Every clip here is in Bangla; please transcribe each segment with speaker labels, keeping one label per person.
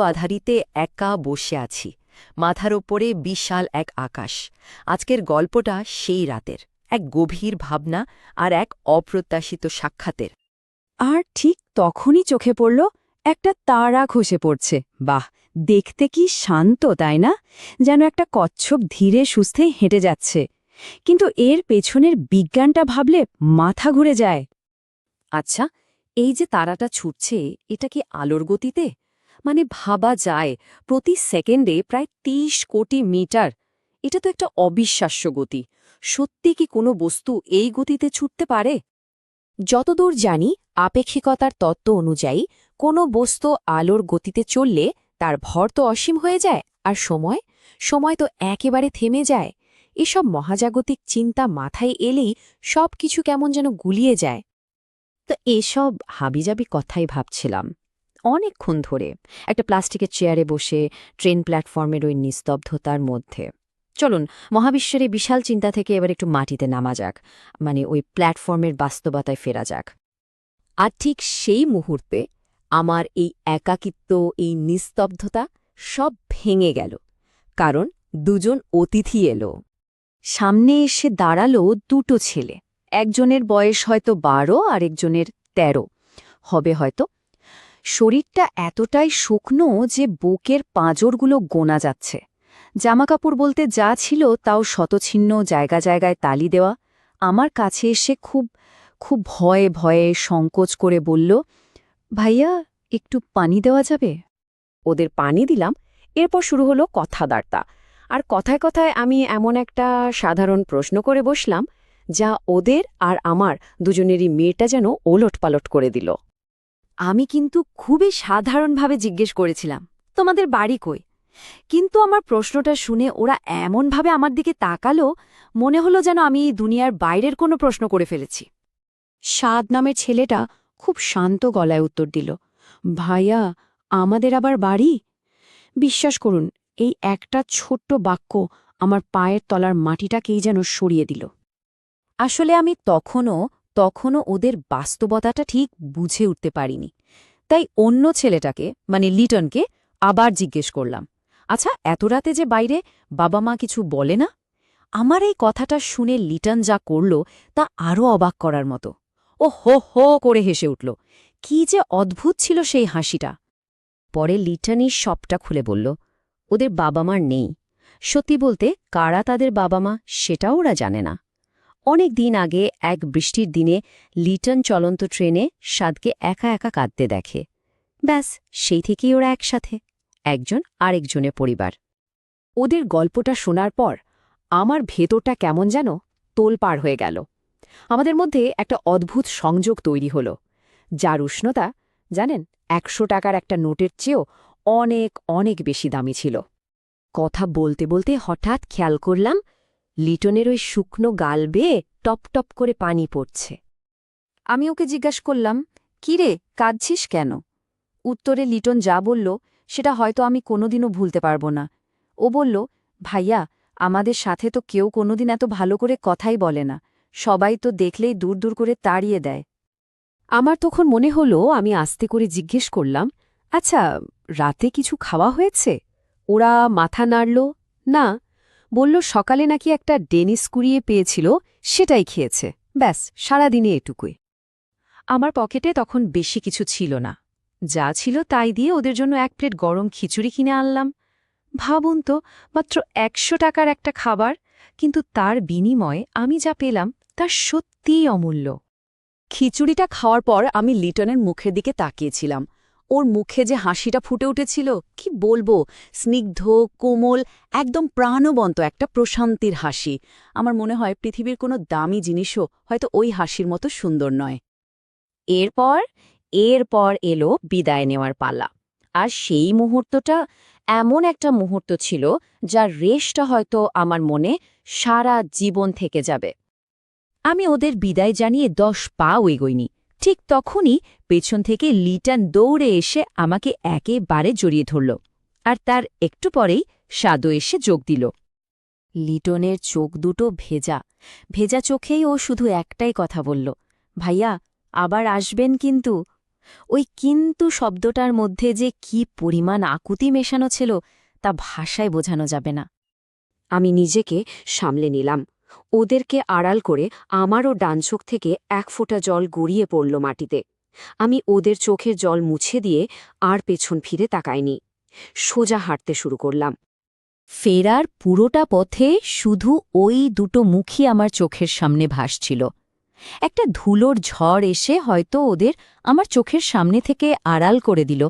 Speaker 1: আধারিতে একা বসে আছি। মাথার ওপরে বিশাল এক আকাশ। আজকের গল্পটা সেই রাতের। এক গভীর ভাবনা আর এক অপ্রত্যাশিত সাক্ষাতের।
Speaker 2: আর ঠিক তখনই চোখে পড়ল একটা তারা খসে পড়ছে। বাহ দেখতে কি শান্ত তাই না? যেন একটা কচ্ছপ ধীরে সুস্থে হেঁটে যাচ্ছে। কিন্তু এর পেছনের বিজ্ঞানটা ভাবলে মাথা ঘুরে যায়। আচ্ছা এই যে তারাটা ছুটছে এটা কি আলোর গতিতে? মানে ভাবা যায়, প্রতি সেকেন্ডে প্রায় ৩০ কোটি মিটার। এটা তো একটা অবিশ্বাস্য গতি। সত্যি কি কোনো বস্তু এই গতিতে ছুটতে পারে? যতদূর জানি, আপেক্ষিকতার তত্ত্ব অনুযায়ী, কোনো বস্তু আলোর গতিতে চললে তার ভর তো অসীম হয়ে যায়, আর সময়? সময় তো একেবারে থেমে যায়। এসব মহাজাগতিক চিন্তা মাথায় এলেই সব কিছু কেমন যেন গুলিয়ে যায়। তো এসব হাবিজাবি কথাই ভাবছিলাম। অনেকক্ষণ ধরে একটা প্লাস্টিকের চেয়ারে বসে ট্রেন প্ল্যাটফর্মের ওই নিস্তব্ধতার মধ্যে। চলুন, মহাবিশ্বের বিশাল চিন্তা থেকে এবার একটু মাটিতে নামা যাক মানে ওই প্ল্যাটফর্মের বাস্তবতায় ফেরা যাক। আর ঠিক সেই মুহূর্তে আমার এই একাকিত্ব, এই নিস্তব্ধতা সব ভেঙে গেল, কারণ দুজন অতিথি এলো। সামনে এসে দাঁড়াল দুটো ছেলে, একজনের বয়স হয়তো বারো আর একজনের তেরো, হবে হয়তো শরীরটা এতটাই শুকনো যে বুকের পাঁজরগুলো গোনা যাচ্ছে। জামাকাপড় বলতে যা ছিল তাও শতছিন্ন জায়গা জায়গায় তালি দেওয়া। আমার কাছে এসে খুব খুব ভয়ে ভয়ে সংকোচ করে বলল, ভাইয়া, একটু পানি দেওয়া যাবে? ওদের পানি দিলাম, এরপর শুরু হলো কথাবার্তা। আর কথায় কথায় আমি এমন একটা সাধারণ প্রশ্ন করে বসলাম, যা ওদের আর আমার দুজনেরই মেয়েটা যেন ওলট পালট করে দিল। আমি কিন্তু খুবই সাধারণভাবে জিজ্ঞেস করেছিলাম, তোমাদের বাড়ি কই? কিন্তু আমার প্রশ্নটা শুনে ওরা এমনভাবে আমার দিকে তাকালো, মনে হলো যেন আমি এই দুনিয়ার বাইরের কোনো প্রশ্ন করে ফেলেছি। সাদ নামের ছেলেটা খুব শান্ত গলায় উত্তর দিল, ভাইয়া, আমাদের আবার বাড়ি? বিশ্বাস করুন, এই একটা ছোট্ট বাক্য আমার পায়ের তলার মাটিটাকেই যেন সরিয়ে দিল। আসলে আমি তখনও তখনও ওদের বাস্তবতাটা ঠিক বুঝে উঠতে পারিনি। তাই অন্য ছেলেটাকে মানে লিটনকে, আবার জিজ্ঞেস করলাম আচ্ছা এত রাতে যে বাইরে বাবা মা কিছু বলে না? আমার এই কথাটা শুনে লিটন যা করল তা আরও অবাক করার মতো। ও হো হো করে হেসে উঠল, কি যে অদ্ভুত ছিল সেই হাসিটা! পরে লিটনই সবটা খুলে বলল, ওদের বাবা মার নেই। সত্যি বলতে কারা তাদের বাবা মা সেটাও ওরা জানে না। অনেক দিন আগে এক বৃষ্টির দিনে লিটন চলন্ত ট্রেনে সাদকে একা একা কাঁদতে দেখে। ব্যাস, সেই থেকেই ওরা একসাথে, একজন আরেকজনের পরিবার। ওদের গল্পটা শোনার পর আমার ভেতরটা কেমন যেন তোলপাড় হয়ে গেল। আমাদের মধ্যে একটা অদ্ভুত সংযোগ তৈরি হল, যার উষ্ণতা, জানেন, একশো টাকার একটা নোটের চেয়েও অনেক অনেক বেশি দামি ছিল। কথা বলতে বলতে হঠাৎ খেয়াল করলাম লিটনের ওই শুকনো গাল বেয়ে টপ টপ করে পানি পড়ছে। আমি ওকে জিজ্ঞাস করলাম কিরে কাঁদছিস কেন? উত্তরে লিটন যা বলল, সেটা হয়তো আমি কোনোদিনও ভুলতে পারব না। ও বলল, ভাইয়া, আমাদের সাথে তো কেউ কোনোদিন এত ভালো করে কথাই বলে না। সবাই তো দেখলেই দূর দূর করে তাড়িয়ে দেয়। আমার তখন মনে হলো, আমি আস্তে করে জিজ্ঞেস করলাম আচ্ছা রাতে কিছু খাওয়া হয়েছে? ওরা মাথা নাড়ল, না বলল, সকালে নাকি একটা ডেনিস কুড়িয়ে পেয়েছিল, সেটাই খেয়েছে। ব্যাস, সারাদিনে এটুকুই। আমার পকেটে তখন বেশি কিছু ছিল না। যা ছিল তাই দিয়ে ওদের জন্য এক প্লেট গরম খিচুড়ি কিনে আনলাম। ভাবুন তো, মাত্র একশো টাকার একটা খাবার, কিন্তু তার বিনিময়ে আমি যা পেলাম, তা সত্যিই অমূল্য। খিচুড়িটা খাওয়ার পর আমি লিটনের মুখের দিকে তাকিয়েছিলাম। ওর মুখে যে হাসিটা ফুটে উঠেছিল, কি বলব? স্নিগ্ধ, কোমল, একদম প্রাণবন্ত একটা প্রশান্তির হাসি। আমার মনে হয় পৃথিবীর কোনো দামি জিনিসও হয়তো ওই হাসির মতো সুন্দর নয়। এরপর এরপর এলো বিদায় নেওয়ার পালা। আর সেই মুহূর্তটা এমন একটা মুহূর্ত ছিল, যার রেশটা হয়তো আমার মনে সারা জীবন থেকে যাবে। আমি ওদের বিদায় জানিয়ে দশ পাও এগোইনি। ঠিক তখনই পেছন থেকে লিটন দৌড়ে এসে আমাকে একেবারে জড়িয়ে ধরল, আর তার একটু পরেই সাদো এসে যোগ দিল। লিটনের চোখ দুটো ভেজা ভেজা চোখেই ও শুধু একটাই কথা বলল, ভাইয়া, আবার আসবেন কিন্তু? ওই কিন্তু শব্দটার মধ্যে যে কি পরিমাণ আকুতি মেশানো ছিল তা ভাষায় বোঝানো যাবে না। আমি নিজেকে সামলে নিলাম ওদেরকে আড়াল করে আমারও ডান চোখ থেকে এক ফোঁটা জল গড়িয়ে পড়ল মাটিতে। আমি ওদের চোখের জল মুছে দিয়ে আর পেছন ফিরে তাকাইনি। সোজা হাঁটতে শুরু করলাম। ফেরার পুরোটা পথে শুধু ওই দুটো মুখই আমার চোখের সামনে ভাসছিল। একটা ধুলোর ঝড় এসে হয়তো ওদের আমার চোখের সামনে থেকে আড়াল করে দিল,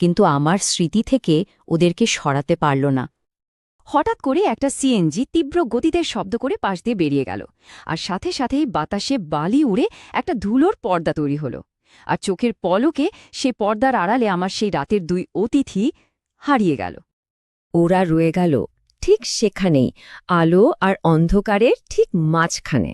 Speaker 2: কিন্তু আমার স্মৃতি থেকে ওদেরকে সরাতে পারল না। হঠাৎ করে একটা সিএনজি তীব্র গতিতে শব্দ করে পাশ দিয়ে বেরিয়ে গেল। আর সাথে সাথেই বাতাসে বালি উড়ে একটা ধুলোর পর্দা তৈরি হলো। আর চোখের পলকে সে পর্দার আড়ালে আমার সেই রাতের দুই অতিথি হারিয়ে গেল।
Speaker 1: ওরা রয়ে গেল ঠিক সেখানেই, আলো আর অন্ধকারের ঠিক মাঝখানে।